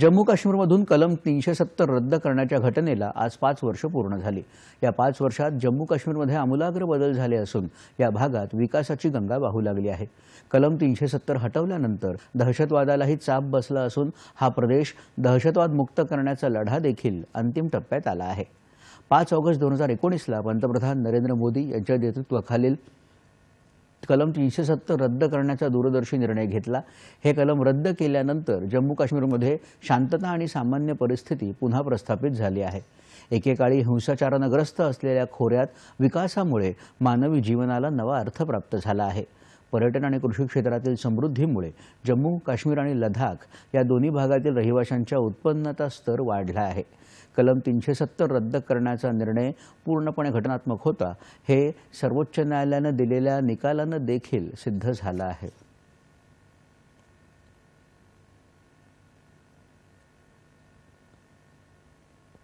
जम्मू काश्मीरमधून कलम तीनशे सत्तर रद्द करण्याच्या घटनेला आज पाच वर्ष पूर्ण झाली. या पाच वर्षात जम्मू काश्मीरमध्ये आमूलाग्र बदल झाले असून या भागात विकासाची गंगा वाहू लागली आहे. कलम तीनशे सत्तर हटवल्यानंतर दहशतवादालाही चाप बसला असून हा प्रदेश दहशतवाद मुक्त करण्याचा लढा देखील अंतिम टप्प्यात आला आहे. पाच ऑगस्ट दोन हजार एकोणीसला पंतप्रधान नरेंद्र मोदी यांच्या नेतृत्वाखालील कलम तीनशे सत्तर रद्द करण्याचा दूरदर्शी निर्णय घेतला. हे कलम रद्द केल्यानंतर जम्मू काश्मीरमध्ये शांतता आणि सामान्य परिस्थिती पुन्हा प्रस्थापित झाली आहे. एकेकाळी हिंसाचारानं ग्रस्त असलेल्या खोऱ्यात विकासामुळे मानवी जीवनाला नवा अर्थ प्राप्त झाला आहे. पर्यटन आणि कृषी क्षेत्रातील समृद्धीमुळे जम्मू काश्मीर आणि लडाख या दोन्ही भागातील रहिवाशांच्या उत्पन्नाचा स्तर वाढला आहे. कलम तीनशे सत्तर रद्द करण्याचा निर्णय पूर्णपणे घटनात्मक होता हे सर्वोच्च न्यायालयानं दिलेल्या निकालानं देखील सिद्ध झालं आहे.